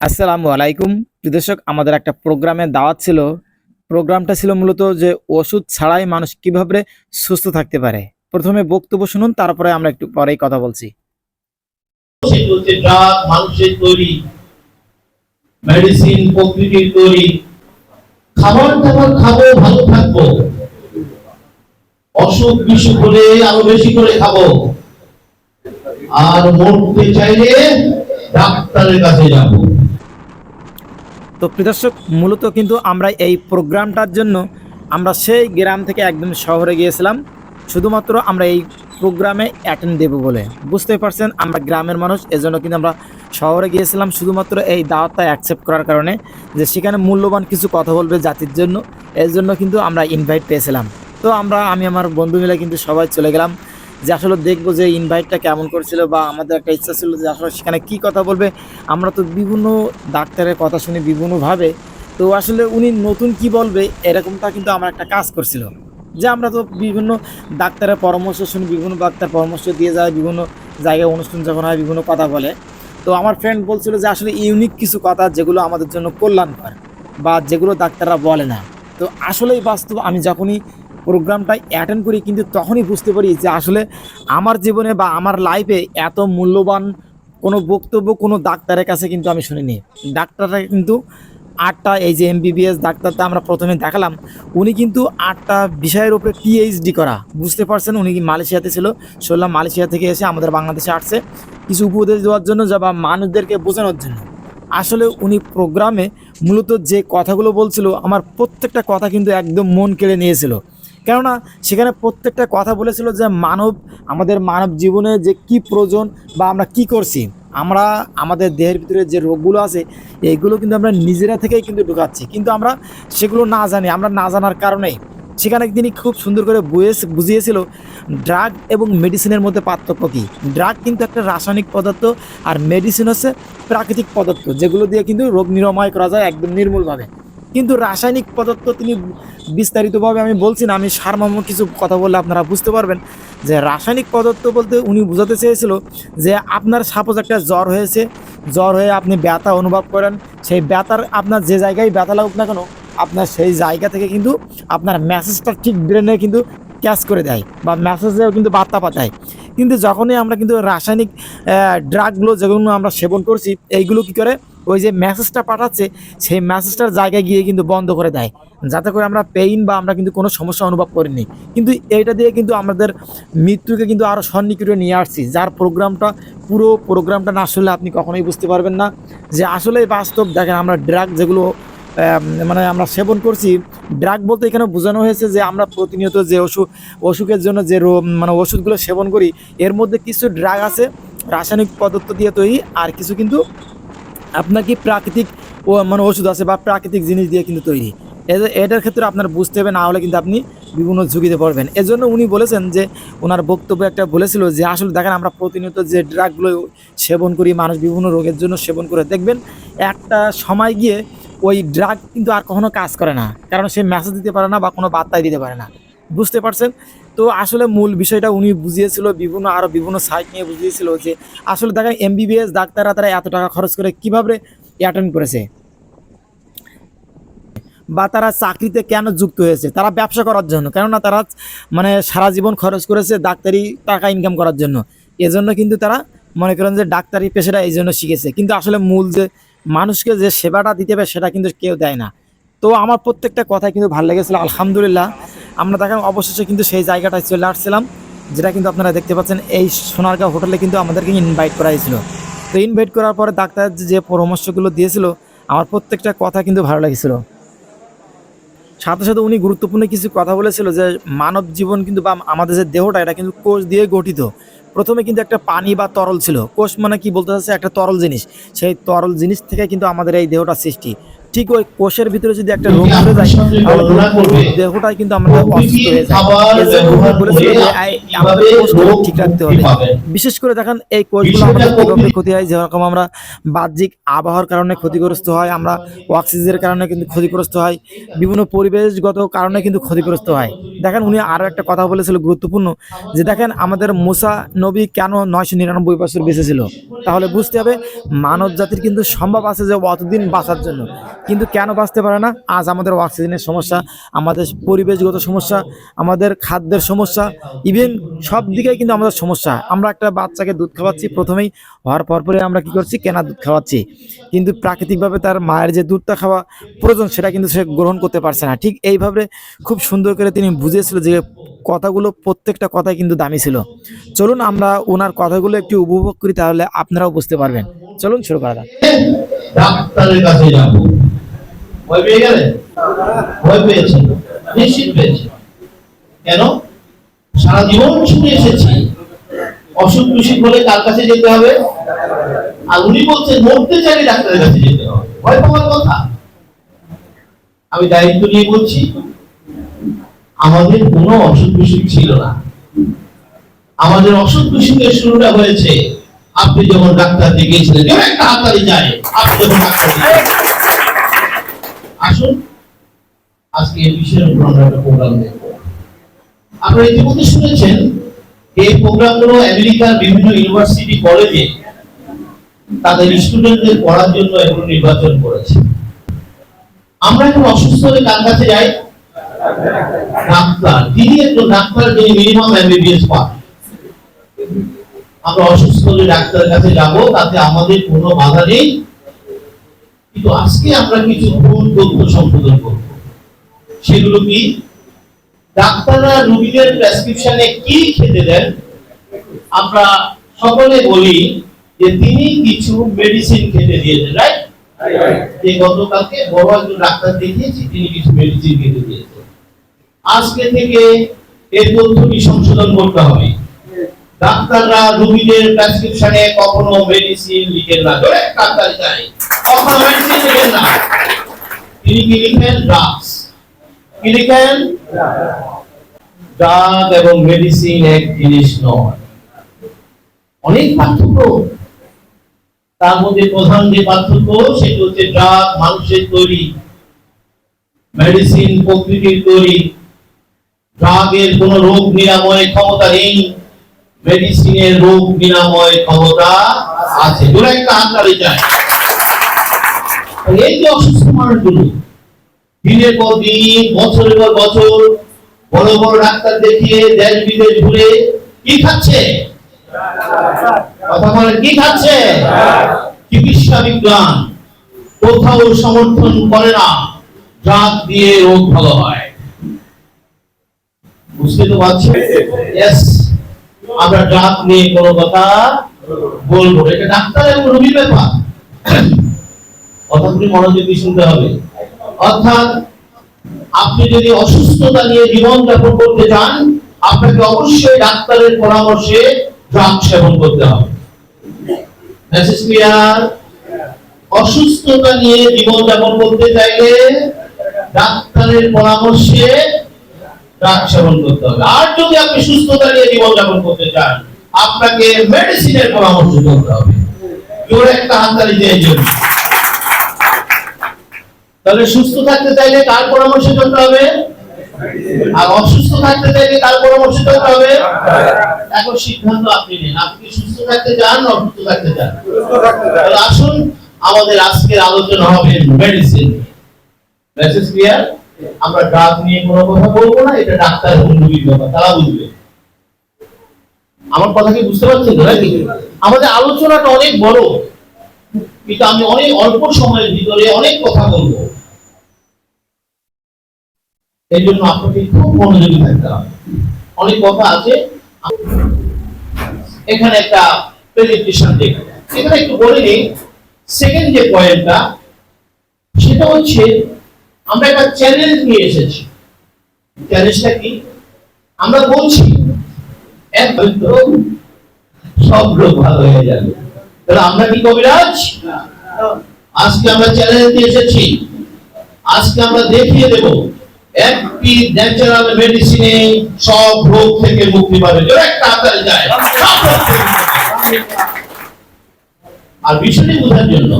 আসসালামু আলাইকুম। দর্শক, আমাদের একটা প্রোগ্রামে দাওয়াত ছিল। প্রোগ্রামটা ছিল মূলত যে ওষুধ ছাড়াই মানুষ কীভাবে সুস্থ থাকতে পারে। প্রথমে বক্তব্য শুনুন, তারপরে আমরা একটু পরেই কথা বলছি। খাব, ভালো থাকব। অসুখ বেশি করে খাব। আর ডাক্তারের কাছে যাব। তো প্রদর্শক মূলত কিন্তু আমরা এই প্রোগ্রামটার জন্য আমরা সেই গ্রাম থেকে একদম শহরে গিয়েছিলাম। শুধুমাত্র আমরা এই প্রোগ্রামে অ্যাটেন্ড দেবো বলে। বুঝতে পারছেন, আমরা গ্রামের মানুষ, এজন্য কিন্তু আমরা শহরে গিয়েছিলাম শুধুমাত্র এই দাওয়াতটা অ্যাকসেপ্ট করার কারণে যে সেখানে মূল্যবান কিছু কথা বলবে জাতির জন্য। এর জন্য কিন্তু আমরা ইনভাইট পেয়েছিলাম। তো আমরা, আমি, আমার বন্ধু মিলে কিন্তু সবাই চলে গেলাম। যে আসলে দেখব যে ইনভাইটটা কেমন করেছিল বা আমাদের একটা ইচ্ছা ছিল যে আসলে সেখানে কি কথা বলবে। আমরা তো বিভিন্ন ডাক্তারের কথা শুনি, বিভিন্নভাবে। তো আসলে উনি নতুন কি বলবে, এরকমটা কিন্তু আমার একটা কাজ করছিল। যে আমরা তো বিভিন্ন ডাক্তারের পরামর্শ শুনি, বিভিন্ন ডাক্তার পরামর্শ দিয়ে যায়, বিভিন্ন জায়গায় অনুষ্ঠান যখন হয়, বিভিন্ন কথা বলে। তো আমার ফ্রেন্ড বলছিল যে আসলে ইউনিক কিছু কথা যেগুলো আমাদের জন্য কল্যাণকর বা যেগুলো ডাক্তাররা বলে না। তো আসলেই বাস্তব আমি যখনই প্রোগ্রামটা অ্যাটেন্ড করি, কিন্তু তখনই বুঝতে পারি যে আসলে আমার জীবনে বা আমার লাইফে এত মূল্যবান কোনো বক্তব্য কোনো ডাক্তারের কাছে কিন্তু আমি শুনিনি। ডাক্তাররা কিন্তু আটটা, এই যে এমবিবিএস ডাক্তারটা আমরা প্রথমে দেখালাম, উনি কিন্তু আটটা বিষয়ের উপরে পিএইচডি করা। বুঝতে পারছেন, উনি কি মালয়েশিয়াতে ছিল? শুনলাম মালয়েশিয়া থেকে এসে আমাদের বাংলাদেশে আসছে। কিছু উপদেশ দেওয়ার জন্য যা বা মানুষদেরকে বোঝানোর জন্য। আসলে উনি প্রোগ্রামে মূলত যে কথাগুলো বলছিল, আমার প্রত্যেকটা কথা কিন্তু একদম মন কেড়ে নিয়েছিল। কেননা সেখানে প্রত্যেকটা কথা বলেছিল যে মানব, আমাদের মানব জীবনে যে কি প্রয়োজন বা আমরা কি করছি। আমরা, আমাদের দেহের ভিতরে যে রোগগুলো আছে এইগুলো কিন্তু আমরা নিজেরা থেকেই কিন্তু ঢুকাচ্ছি। কিন্তু আমরা সেগুলো না জানি, আমরা না জানার কারণেই। সেখানে তিনি খুব সুন্দর করে বুঝিয়ে বুঝিয়েছিল ড্রাগ এবং মেডিসিনের মধ্যে পার্থক্য কী। ড্রাগ কিন্তু একটা রাসায়নিক পদার্থ আর মেডিসিন হচ্ছে প্রাকৃতিক পদার্থ, যেগুলো দিয়ে কিন্তু রোগ নিরাময় করা যায় একদম নির্মূলভাবে। কিন্তু রাসায়নিক পদার্থ তিনি বিস্তারিতভাবে আমি বলছি না, আমি সারমর্ম কিছু কথা বললে আপনারা বুঝতে পারবেন যে রাসায়নিক পদার্থ বলতে উনি বোঝাতে চেয়েছিল যে আপনার সাপোজ একটা জ্বর হয়েছে, জ্বর হয়ে আপনি ব্যথা অনুভব করেন, সেই ব্যথার আপনার যে জায়গায় ব্যথা লাগুক না কেন, আপনার সেই জায়গা থেকে কিন্তু আপনার মেসেজটা ঠিক ব্রেনে কিন্তু ক্যাচ করে দেয় বা মেসেজেও কিন্তু বার্তা পাঠায়। কিন্তু যখনই আমরা কিন্তু রাসায়নিক ড্রাগগুলো যেগুলো আমরা সেবন করছি, এইগুলো কি করে? ওই যে মেসেজটা পাঠাচ্ছে, সেই মেসেজটার জায়গায় গিয়ে কিন্তু বন্ধ করে দেয়। যাতে করে আমরা পেইন বা আমরা কিন্তু কোনো সমস্যা অনুভব করিনি। কিন্তু এইটা দিয়ে কিন্তু আমাদের মৃত্যুকে কিন্তু আরও সন্নিকটে নিয়ে আসছি। যার প্রোগ্রামটা, পুরো প্রোগ্রামটা না শুনলে আপনি কখনোই বুঝতে পারবেন না। যে আসলেই বাস্তব, দেখেন আমরা ড্রাগ যেগুলো মানে আমরা সেবন করছি ড্রাগ বলতে এখানে বোঝানো হয়েছে যে আমরা প্রতিনিয়ত যে ওষুধ অসুখের জন্য যে মানে ওষুধগুলো সেবন করি, এর মধ্যে কিছু ড্রাগ আছে, রাসায়নিক পদার্থ দিয়ে তৈরি, আর কিছু কিন্তু আপনার কি প্রাকৃতিক ও মানে ওষুধ আছে বা প্রাকৃতিক জিনিস দিয়ে কিন্তু তৈরি। এটার ক্ষেত্রে আপনার বুঝতে হবে, না হলে কিন্তু আপনি বিভিন্ন ঝুঁকিতে পড়বেন। এজন্য উনি বলেছেন যে, ওনার বক্তব্য একটা বলেছিল যে, আসলে দেখেন আমরা প্রতিনিয়ত যে ড্রাগগুলো সেবন করি, মানুষ বিভিন্ন রোগের জন্য সেবন করে, দেখবেন একটা সময় গিয়ে ওই ড্রাগ কিন্তু আর কখনো কাজ করে না। কারণ সে মেসেজ দিতে পারে না বা কোনো বার্তাই দিতে পারে না। বুঝতে পারছেন? তো আসলে মূল বিষয়টা উনি বুঝিয়েছিল, বিভিন্ন আরও বিভিন্ন সাইট নিয়ে বুঝিয়েছিল যে আসলে দেখেন এমবিবিএস ডাক্তাররা তারা এত টাকা খরচ করে কীভাবে অ্যাটেন্ড করেছে? বা তারা চাকরিতে কেন যুক্ত হয়েছে? তারা ব্যবসা করার জন্য, কেননা তারা মানে সারা জীবন খরচ করেছে ডাক্তারি টাকা ইনকাম করার জন্য। এজন্য কিন্তু তারা মনে করেন যে ডাক্তারি পেশাটা এই জন্য শিখেছে। কিন্তু আসলে মূল যে মানুষকে যে সেবাটা দিতে হবে সেটা কিন্তু কেউ দেয় না। তো আমার প্রত্যেকটা কথাই কিন্তু ভালো লেগেছিলো, আলহামদুলিল্লাহ। আমরা দেখেন অবশেষে কিন্তু সেই জায়গাটায় চলে আসছিলাম, যেটা কিন্তু আপনারা দেখতে পাচ্ছেন, এই সোনারগাঁও হোটেলে কিন্তু আমাদেরকে ইনভাইট করা হয়েছিল। তো ইনভাইট করার পরে ডাক্তার যে পরামর্শগুলো দিয়েছিল, আমার প্রত্যেকটা কথা কিন্তু ভালো লেগেছিলো। সাথে সাথে উনি গুরুত্বপূর্ণ কিছু কথা বলেছিল যে মানব জীবন কিন্তু বা আমাদের যে দেহটা, এটা কিন্তু কোষ দিয়ে গঠিত। প্রথমে কিন্তু একটা পানি বা তরল ছিল। কোষ মানে কি বলতে চাচ্ছে? একটা তরল জিনিস। সেই তরল জিনিস থেকে কিন্তু আমাদের এই দেহটা সৃষ্টি। ঠিক ওই কোষের ভিতরে যদি একটা রোগ ধরে যায় তাহলে দেহটাই কিন্তু আমাদের অসুস্থ হয়ে যায়। আমাদের কোষগুলো ঠিক রাখতে হবে। বিশেষ করে দেখেন এই কোষগুলো আমাদের কীভাবে ক্ষতি হয় যেরকম আমরা বাহ্যিক আবহাওয়ার কারণে ক্ষতিগ্রস্ত হয় আমরা অক্সিজেনের কারণে কিন্তু ক্ষতিগ্রস্ত হয় বিভিন্ন পরিবেশগত কারণে কিন্তু ক্ষতিগ্রস্ত হয়। দেখেন উনি আরও একটা কথা বলেছিল গুরুত্বপূর্ণ যে দেখেন আমাদের মুসা নবী কেন নয়শো নিরানব্বই বছর বেঁচে ছিল? তাহলে বুঝতে হবে মানব জাতির কিন্তু সম্ভব আছে যে অতদিন বাঁচার জন্য। কিন্তু কেন বাঁচতে পারে না? আজ আমাদের অক্সিজেনের সমস্যা, আমাদের পরিবেশগত সমস্যা, আমাদের খাদ্যের সমস্যা, ইভেন সব দিকেই কিন্তু আমাদের সমস্যা। আমরা একটা বাচ্চাকে দুধ খাওয়াচ্ছি প্রথমেই, হওয়ার পরপরে আমরা কি করছি? কেনা দুধ খাওয়াচ্ছি। কিন্তু প্রাকৃতিকভাবে তার মায়ের যে দুধটা খাওয়া প্রয়োজন, সেটা কিন্তু সে গ্রহণ করতে পারছে না। ঠিক এইভাবে খুব সুন্দর করে তিনি বুঝিয়েছিল যে কথাগুলো, প্রত্যেকটা কথাই কিন্তু দামি ছিল। চলুন আমরা ওনার কথাগুলো একটু উপভোগ করি, তাহলে আপনারাও বুঝতে পারবেন। চলুন শুরু করা যাক। ডাক্তারের কাছে যাব। ভয় পেয়ে ভয় নিশ্চিত পেয়েছেন কেন? সারা জীবন শুনে এসেছি। অসুখ বিসুখ হলে কার কাছে যেতে হবে? আর উনি মরতে চাইলে ডাক্তারের কাছে যেতে হবে। ভয় পাওয়ার কথা। আমি দায়িত্ব নিয়ে বলছি, আমাদের কোনো অসুখ বিসুখ ছিল না। আমাদের অসুখ বিসুখের শুরুটা হয়েছে, আপনি যখন ডাক্তার দেখিয়েছিলেন, কেউ একটা হাতালি যায় আপনি যখন ডাক্তার। আসুন। আজকে এই উপর আমরা একটা প্রোগ্রাম দেখব। আপনারা ইতিমধ্যে শুনেছেন, এই প্রোগ্রামগুলো আমেরিকার বিভিন্ন ইউনিভার্সিটি কলেজে তাদের স্টুডেন্টদের পড়ার জন্য এগুলো নির্বাচন করেছে। আমরা এখন অসুস্থ হলে কার কাছে যাই? ডাক্তার। তিনি একজন ডাক্তার, যিনি মিনিমাম এমবিবিএস পান। আমরা অসুস্থ হলে ডাক্তারের কাছে যাব, তাতে আমাদের কোনো বাধা নেই। কিন্তু আজকে আমরা কিছু ভুল তথ্য সংশোধন করব। সেগুলো কি? ডাক্তাররা রোগীদের প্রেসক্রিপশনে কি খেতে দেন? আমরা সকলে বলি যে তিনি কিছু মেডিসিন খেতে দিয়েছেন রাইট যে গতকালকে বড় একজন ডাক্তার দেখিয়েছি তিনি কিছু মেডিসিন খেতে দিয়েছেন। আজকে থেকে এই তথ্যটি সংশোধন করতে হবে। ডাক্তাররা রোগীদের প্রেসক্রিপশনে কখনো মেডিসিন লিখেন না। ডাক্তার চাই মেডিসিন লিখেন না তিনি কি লিখেন ড্রাগস কি লিখেন ড্রাগ এবং মেডিসিন এক জিনিস নয়। অনেক পার্থক্য। তার মধ্যে প্রধান যে পার্থক্য, সেটা হচ্ছে ড্রাগ মানুষের তৈরি। মেডিসিন প্রকৃতির তৈরি। ড্রাগের কোন রোগ নিরাময় ক্ষমতা নেই। মেডিসিনের রোগ নিরাময় ক্ষমতা আছে। দূরে একটা যায়। এই যে অসুস্থ মানুষগুলো দিনের পর দিন, বছরের পর বছর, বড় বড় ডাক্তার দেখিয়ে, দেশ বিদেশ ঘুরে, কি খাচ্ছে? কথা বলেন, কি খাচ্ছে? চিকিৎসা বিজ্ঞান। কোথাও সমর্থন করে না ড্রাগ দিয়ে রোগ ভালো হয়। বুঝতে তো পারছেন? আমরা ড্রাগ নিয়ে কোনো কথা বলব এটা ডাক্তার এবং রোগীর ব্যাপার। কথাগুলি মনোযোগ দিয়ে শুনতে হবে। অর্থাৎ আপনি যদি অসুস্থতা নিয়ে জীবন যাপন করতে চান, আপনাকে অবশ্যই ডাক্তারের পরামর্শে ড্রাগ সেবন করতে হবে। মেসেজ ক্লিয়ার অসুস্থতা নিয়ে জীবন যাপন করতে চাইলে ডাক্তারের পরামর্শে ড্রাগ সেবন করতে হবে। আর যদি আপনি সুস্থতা নিয়ে জীবন যাপন করতে চান, আপনাকে মেডিসিনের পরামর্শ করতে হবে। জোরে একটা হাততালি দিয়ে জন্য তাহলে সুস্থ থাকতে চাইলে কার পরামর্শ করতে হবে? আর অসুস্থ থাকতে চাইলে কার পরামর্শ করতে হবে? এখন সিদ্ধান্ত আপনি নিন। আপনি সুস্থ থাকতে চান না অসুস্থ থাকতে চান? তাহলে আসুন আমাদের আজকের আলোচনা হবে মেডিসিন মেসেজ ক্লিয়ার আমরা ড্রাগ নিয়ে কোনো কথা বলব না এটা ডাক্তার রোগীর ব্যাপার তারা বুঝবে। আমার কথা কি বুঝতে পারছেন তো নাকি? আমাদের আলোচনাটা অনেক বড়। কিন্তু আমি অনেক অল্প সময়ের ভিতরে অনেক কথা বলব। এই জন্য আপনাকে খুব মনোযোগী থাকতে হবে। অনেক কথা আছে। এখানে একটা প্রেজেন্টেশন দেখুন এখানে একটু বলে নিই সেকেন্ড যে পয়েন্টটা সেটা হচ্ছে আমরা একটা চ্যালেঞ্জ নিয়ে এসেছি। চ্যালেঞ্জটা কি? আমরা বলছি এক সব লোক ভালো হয়ে যাবে। তাহলে আমরা কি কবিরাজ? আজকে আমরা চ্যালেঞ্জ দিয়ে এসেছি। আজকে আমরা দেখিয়ে দেব একটি ন্যাচারাল মেডিসিনে সব রোগ থেকে মুক্তি পাবে। জোরে একটা হাতাল যায়। আর বিষয়টি বোঝার জন্য